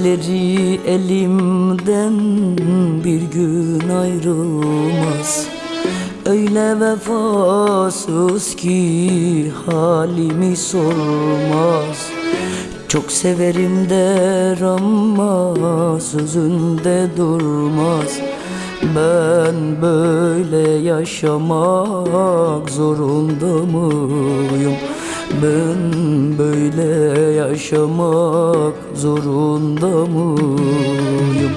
Elleri elimden bir gün ayrılmaz. Öyle vefasız ki halimi sormaz. Çok severim der ama sözünde durmaz. Ben böyle yaşamak zorunda mıyım? Ben böyle yaşamak zorunda mıyım?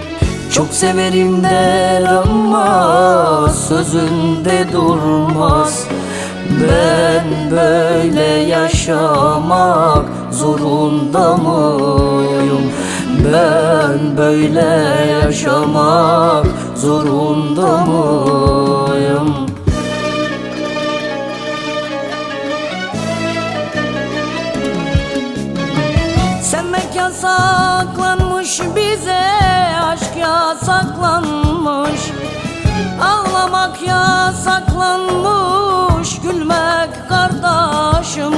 Çok severim der ama sözünde durmaz Ben böyle yaşamak zorunda mıyım? Ben böyle yaşamak zorunda mıyım? Sevmek yasaklanmış bize Aşk yasaklanmış. Ağlamak yasaklanmış Gülmek kardeşim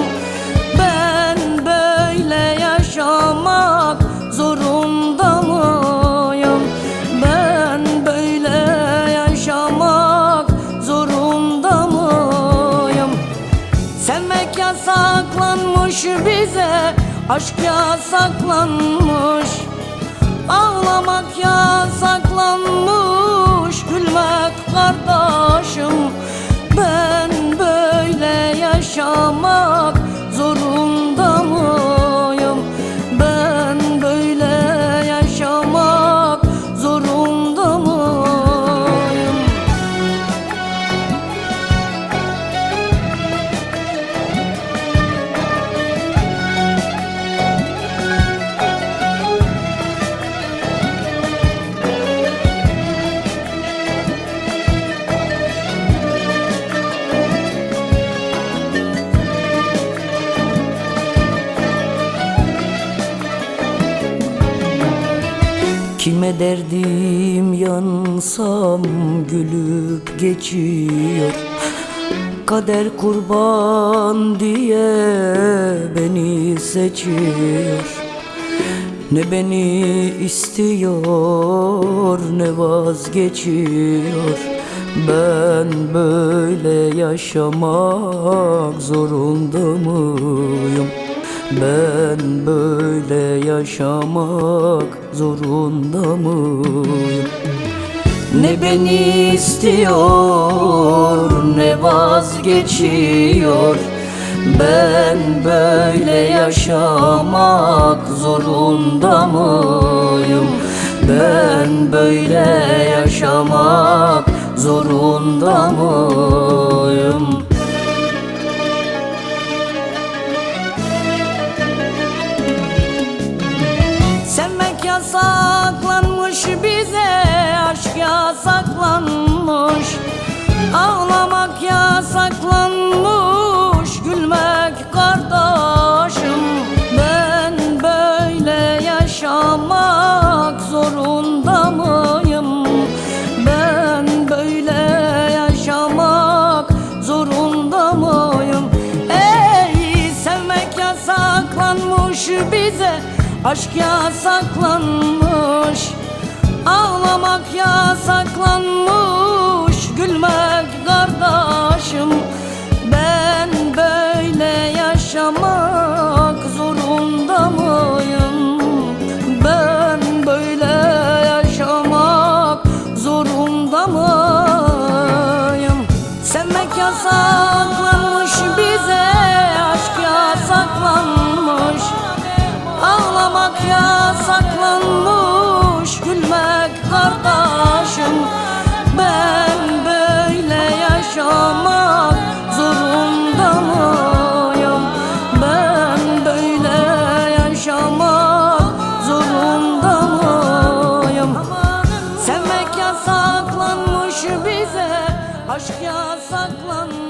Aşk yasaklanmış Ağlamak yasaklanmış. Gülmek kardeşim Ben Kime derdim yansam gülüp geçiyor. Kader kurban diye beni seçiyor. Ne beni istiyor ne vazgeçiyor. Ben böyle yaşamak zorunda mıyım? Ben böyle yaşamak zorunda mıyım? Ne beni istiyor ne vazgeçiyor Ben böyle yaşamak zorunda mıyım? Ben böyle yaşamak zorunda mıyım? Yasaklanmış bize Aşk yasaklanmış. Ağlamak yasaklanmış Aşk yasaklanmış saklanma.